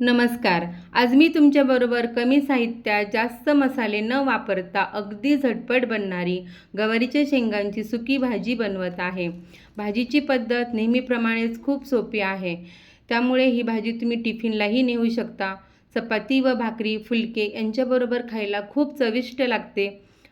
नमस्कार. आज मी तुमच्याबरोबर कमी साहित्यात जास्त मसाले न वापरता अगदी झटपट बनणारी गवारीच्या शेंगांची सुकी भाजी बनवत आहे. भाजीची पद्धत नेहमीप्रमाणेच खूप सोपी आहे. त्यामुळे ही भाजी तुम्ही टिफिनलाही नेऊ शकता. चपाती व भाकरी फुलके यांच्याबरोबर खायला खूप चविष्ट लागते.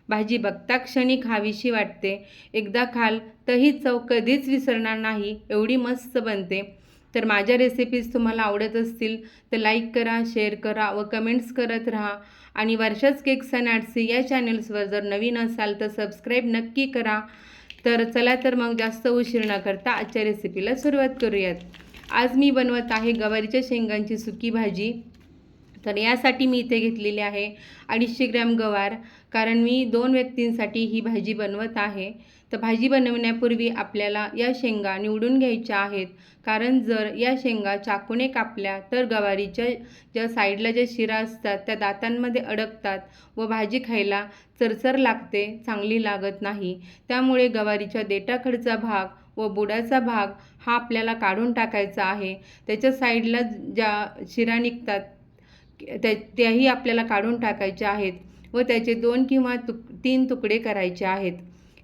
भाजी बघता क्षणी खावीशी वाटते. एकदा खाल तर ही चव कधीच विसरणार नाही एवढी मस्त बनते. तर माझ्या रेसिपीज तुम्हाला आवडत असतील तर लाईक करा शेअर करा व कमेंट्स करत राहा. आणि वर्षाच केक्स अँड आर्टसी या चॅनल्सवर जर नवीन असाल तर सबस्क्राईब नक्की करा. तर चला तर मग जास्त उशीर न करता आजच्या रेसिपीला सुरुवात करूयात. आज मी बनवत आहे गवारीच्या शेंगांची सुकी भाजी. तर यासाठी मी इथे घेतलेली आहे अडीचशे ग्रॅम गवार कारण मी दोन व्यक्तींसाठी ही भाजी बनवत आहे. तर भाजी बनवण्यापूर्वी आपल्याला या शेंगा निवडून घ्यायच्या आहेत. कारण जर या शेंगा चाकूने कापल्या तर गवारीच्या ज्या साईडला ज्या शिरा असतात त्या दातांमध्ये अडकतात व भाजी खायला चरचर लागते चांगली लागत नाही. त्यामुळे गवारीच्या देटाखडचा भाग व बुडाचा भाग हा आपल्याला काढून टाकायचा आहे. त्याच्या साईडला ज्या शिरा निघतात त्या त्याही आपल्याला काढून टाकायच्या आहेत. व त्याचे दोन किंवा तुक तीन तुकडे करायचे आहेत.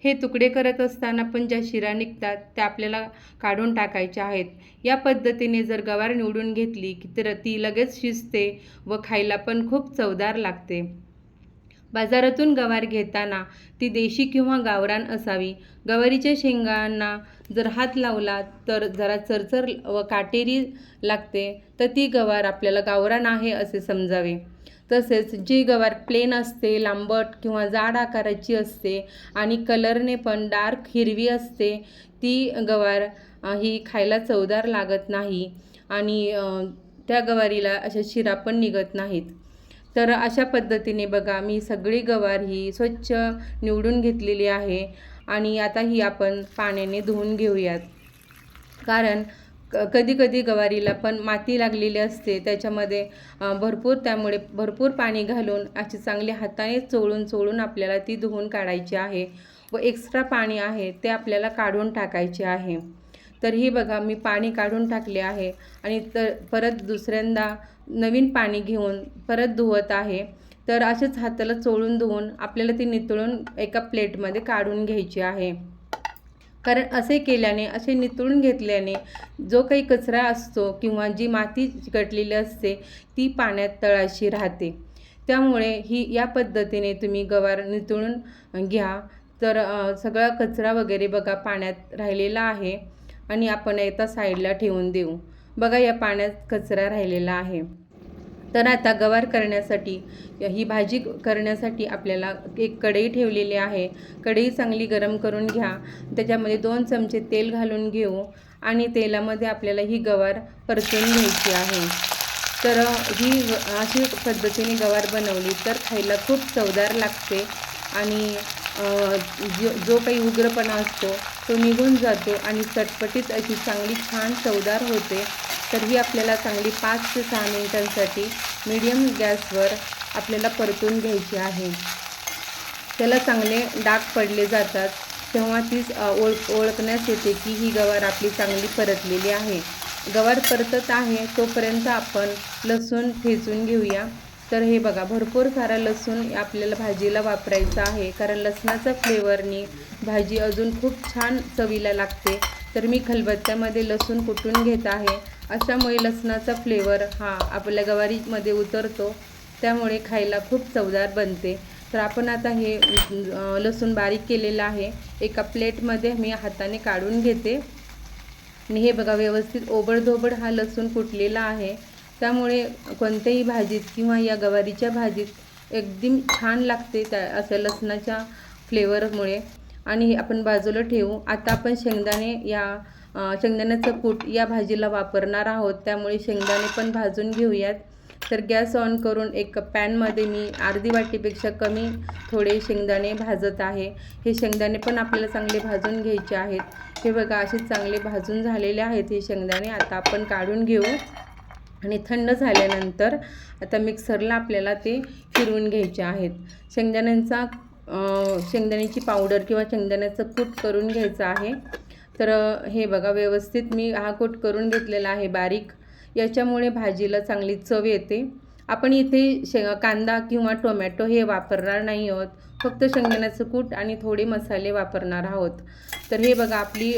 हे तुकडे करत असताना पण ज्या शिरा निघतात त्या आपल्याला काढून टाकायच्या आहेत. या पद्धतीने जर गवार निवडून घेतली की तर ती लगेच शिजते व खायला पण खूप चवदार लागते. बाजारातून गवार घेताना ती देशी किंवा गावरान असावी. गवारीच्या शेंगांना जर हात लावला तर जरा चरचर व काटेरी लागते तर ती गवार आपल्याला गावरान आहे असे समजावे. तसेच जी गवार प्लेन असते लांबट किंवा जाड आकाराची असते आणि कलरने पण डार्क हिरवी असते ती गवार ही खायला चवदार लागत नाही आणि त्या गवारीला अशा शिरा पण निघत नाहीत. तर अशा पद्धतीने बघा मी सगळी गवार ही स्वच्छ निवडून घेतलेली आहे आणि आता ही आपण पाण्याने धुवून घेऊयात. कारण क कधी कधी गवारीला पण माती लागलेली असते त्याच्यामध्ये भरपूर त्यामुळे भरपूर पाणी घालून अशी चांगली हाताने चोळून चोळून आपल्याला ती धुवून काढायची आहे व एक्स्ट्रा पाणी आहे ते आपल्याला काढून टाकायचे आहे. तर ही बघा मी पाणी काढून टाकले आहे आणि तर परत दुसऱ्यांदा नवीन पाणी घेऊन परत धुवत आहे तर असेच हाताला चोळून धुवून आपल्याला ती नितळून एका प्लेटमध्ये काढून घ्यायची आहे. कारण असे केल्याने असे नितळून घेतल्याने जो काही कचरा असतो किंवा जी माती चिकटलेली असते ती पाण्यात तळाशी राहते. त्यामुळे ही या पद्धतीने तुम्ही गवार नितळून घ्या. तर सगळा कचरा वगैरे बघा पाण्यात राहिलेला आहे आणि आपण एका साईडला ठेवून देऊ. बघा या पाण्यात कचरा राहिलेला आहे. तर आता गवार करण्यासाठी ही भाजी करण्यासाठी आपल्याला एक कढई ठेवलेली आहे. कढई चांगली गरम करून घ्या. त्याच्यामध्ये दोन चमचे तेल घालून घेऊ आणि तेलामध्ये आपल्याला ही गवार परतून घ्यायची आहे. तर ही अशी पद्धतीने गवार बनवली तर खायला खूप चवदार लागते आणि जो जो काही उग्रपणा असतो तो निघून जातो आणि चटपटीत अशी चांगली छान चवदार होते. तर ही आपल्याला चांगली पाच ते सहा मिनिटांसाठी मीडियम गॅसवर आपल्याला परतून घ्यायची आहे. त्याला चांगले डाग पडले जातात. तेव्हा तीच ओळ ओळखण्यास येते की ही गवार आपली चांगली परतलेली आहे. गवार परतत आहे तोपर्यंत आपण लसूण ठेचून घेऊया. तर हे बघा भरपूर सारा लसूण आपल्याला भाजीला वापरायचा आहे. कारण लसणाचा फ्लेवरनी भाजी अजून खूप छान चवीला लागते. तर मी खलबत्त्यामध्ये लसूण कुटून घेत आहे. अशामुळे लसणाचा फ्लेवर हा आपल्या गवारीमध्ये उतरतो. त्यामुळे खायला खूप चवदार बनते. तर आपण आता हे लसूण बारीक केलेलं आहे. एका प्लेटमध्ये मी हाताने काढून घेते. आणि हे बघा व्यवस्थित ओबडधोबड हा लसूण कुटलेला आहे. त्यामुळे कोणत्याही भाजीत किंवा या गवारीच्या भाजीत एकदम छान लागते त्या असं लसणाच्या फ्लेवरमुळे आणि आपण बाजूला ठेवू. आता आपण शेंगदाणे या शेंगदाण्याचं कूट या भाजीला वापरणार आहोत. त्यामुळे शेंगदाणे पण भाजून घेऊयात. तर गॅस ऑन करून एक पॅनमध्ये मी अर्धी वाटीपेक्षा कमी थोडे शेंगदाणे भाजत आहे. हे शेंगदाणे पण आपल्याला चांगले भाजून घ्यायचे आहेत. हे बघा असे चांगले भाजून झालेले आहेत हे शेंगदाणे. आता आपण काढून घेऊ. आणि थंड झाल्यानंतर आता मिक्सरला आपल्याला ते फिरवून घ्यायचे आहेत. शेंगदाण्यांचा शेंगदाण्याची पावडर किंवा शेंगदाण्याचं कूट करून घ्यायचं आहे. तर हे बघा व्यवस्थित मी हा कूट करून घेतलेला आहे बारीक. याच्यामुळे भाजीला चांगली चव येते. आपण इथे शे कांदा किंवा टोमॅटो हे वापरणार नाही आहोत. फक्त शेंगदाण्याचं कूट आणि थोडे मसाले वापरणार आहोत. तर हे बघा आपली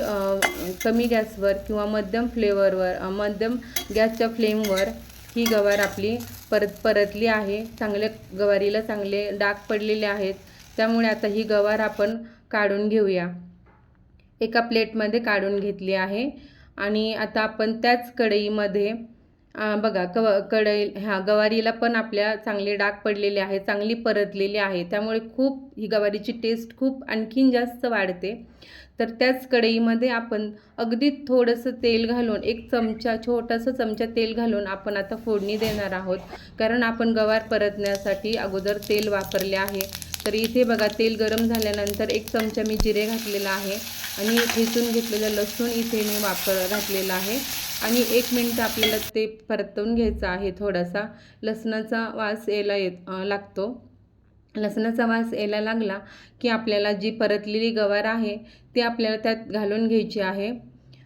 कमी गॅसवर किंवा मध्यम फ्लेवरवर मध्यम गॅसच्या फ्लेमवर ही गवार आपली परत परतली आहे. चांगले गवारीला चांगले डाग पडलेले आहेत. त्यामुळे आता ही गवार आपण काढून घेऊया. एका प्लेटमध्ये काढून घेतली आहे. आणि आता आपण त्याच कढईमध्ये बघा कव कढई ह्या गवारीला पण आपल्या चांगले डाग पडलेले आहे चांगली परतलेली आहे. त्यामुळे खूप ही गवारीची टेस्ट खूप आणखीन जास्त वाढते. तर त्याच कढईमध्ये आपण अगदी थोडंसं तेल घालून एक चमचा छोटासा चमचा तेल घालून आपण आता फोडणी देणार आहोत. कारण आपण गवार परतण्यासाठी अगोदर तेल वापरले आहे. तर इथे बघा तेल गरम झाल्यानंतर एक चमचा मी जिरे घातलेला आहे. आणि ठेचून घेतलेलं लसूण इथे मी वापर घातलेला आहे. आणि एक मिनटं आपल्याला ते परतवून घ्यायचं आहे थोडासा. लसणाचा वास यायला येत लागतो. लसणाचा वास यायला लागला की आपल्याला जी परतलेली गवार आहे ती आपल्याला त्यात घालून घ्यायची आहे.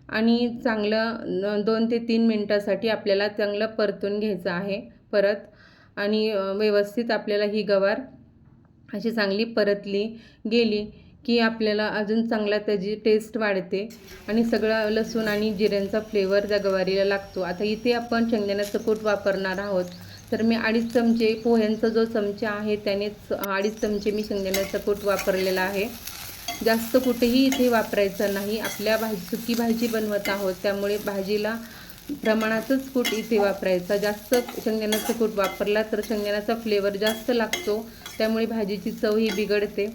आणि चांगलं दोन ते तीन मिनटासाठी आपल्याला चांगलं परतून घ्यायचं आहे परत. आणि व्यवस्थित आपल्याला ही गवार अशी चांगली परतली गेली की आपल्याला अजून चांगला त्याची टेस्ट वाढते. आणि सगळं लसूण आणि जिऱ्यांचा फ्लेवर त्या गवारीला लागतो. आता इथे आपण शेंगदाण्याचं कूट वापरणार आहोत. तर मी अडीच चमचे पोह्यांचा जो चमचा आहे त्यानेच अडीच चमचे मी शेंगदाण्याचा कूट वापरलेला आहे. जास्त कुठेही इथे वापरायचं नाही. आपल्या भाजी सुकी भाजी बनवत आहोत. त्यामुळे भाजीला प्रमाणातच कूट इथे वापरायचा. जास्त शेंगदाण्याचं कूट वापरला तर शेंगदाण्याचा फ्लेवर जास्त लागतो. त्यामुळे भाजीची चव ही बिघडते.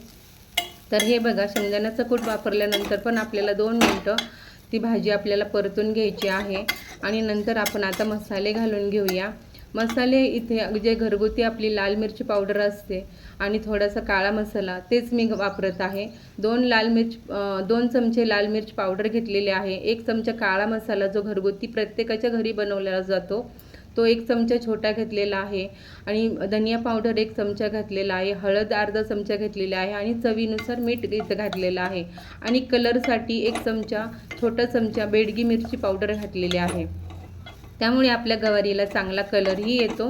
तर हे बघा शेंगदाण्याचं कूट वापरल्यानंतर पण आपल्याला दोन मिनटं ती भाजी आपल्याला परतून घ्यायची आहे. आणि नंतर आपण आता मसाले घालून घेऊया. मसाले इथे जे घरगुती आपली लाल मिरची पावडर असते आणि थोडासा काळा मसाला तेच मी वापरत आहे. दोन लाल मिर्च दोन चमचे लाल मिर्च पावडर घेतलेले आहे. एक चमचा काळा मसाला जो घरगुती प्रत्येकाच्या घरी बनवला जातो तो एक चमचा छोटा घेतलेला आहे. आणि धनिया पावडर एक चमचा घातलेला आहे. हळद अर्धा चमचा घेतलेला आहे आणि चवीनुसार मीठ इथं घातलेलं आहे. आणि कलरसाठी एक चमचा छोटा चमचा बेडगी मिरची पावडर घातलेली आहे. त्यामुळे आपल्या गवारीला चांगला कलरही येतो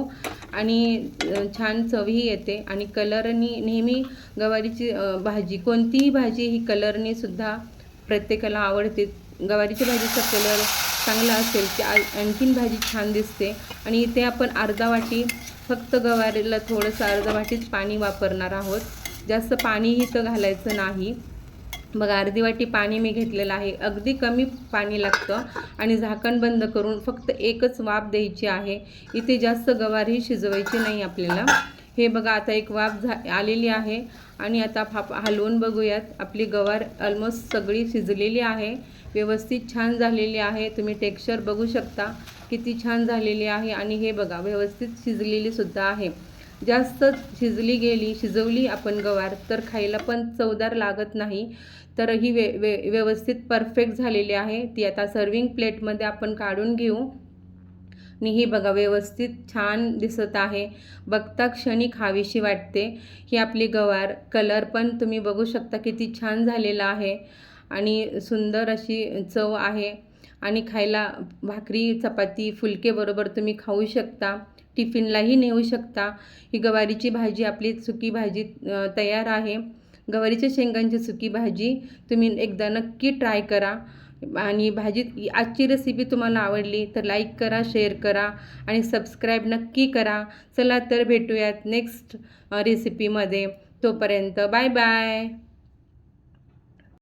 आणि छान चवही येते. आणि कलरनी नेहमी गवारीची भाजी कोणतीही भाजी ही कलरने सुद्धा प्रत्येकाला आवडते. गवारीच्या भाजीचा कलर चांगला असेल की आणखीन भाजी छान दिसते. आणि इथे आपण अर्धा वाटी फक्त गवारीला थोडंसं अर्धा वाटीच पाणी वापरणार आहोत. जास्त पाणीही तर घालायचं नाही. बघा अर्धी वाटी पाणी मी घेतलेलं आहे. अगदी कमी पाणी लागतं आणि झाकण बंद करून फक्त एकच वाफ द्यायची आहे. इथे जास्त गवारही शिजवायची नाही आपल्याला. हे बघा आता एक वाफ झा आलेली आहे आणि आता फाप हलवून बघूयात. आपली गवार ऑलमोस्ट सगळी शिजलेली आहे. व्यवस्थित छान झालेली आहे. तुम्ही टेक्स्चर बघू शकता. किती छान झालेली आहे. आणि हे बघा व्यवस्थित शिजलेलीसुद्धा आहे. जास्त शिजली गेली शिजवली आपण गवार तर खायला पण चवदार लागत नाही. तर ही वे वे व्यवस्थित परफेक्ट झालेली आहे. ती आता सर्विंग प्लेटमध्ये आपण काढून घेऊ. आणि ही बघा व्यवस्थित छान दिसत आहे. बघता क्षणी खावीशी वाटते. ही आपली गवार कलर पण तुम्ही बघू शकता किती छान झालेला आहे. आणि सुंदर अशी चव आहे. आणि खायला भाकरी चपाती फुलकेबरोबर तुम्ही खाऊ शकता. टिफिनलाही नेऊ शकता. ही गवारीची भाजी आपली सुकी भाजी तयार आहे. गवारीच्या शेंगांची सुकी भाजी तुम्ही एकदा नक्की ट्राय करा. आणि भाजी आजची रेसिपी तुम्हाला आवडली तर लाईक करा शेअर करा आणि सबस्क्राईब नक्की करा. चला तर भेटूयात नेक्स्ट रेसिपीमध्ये तोपर्यंत बाय बाय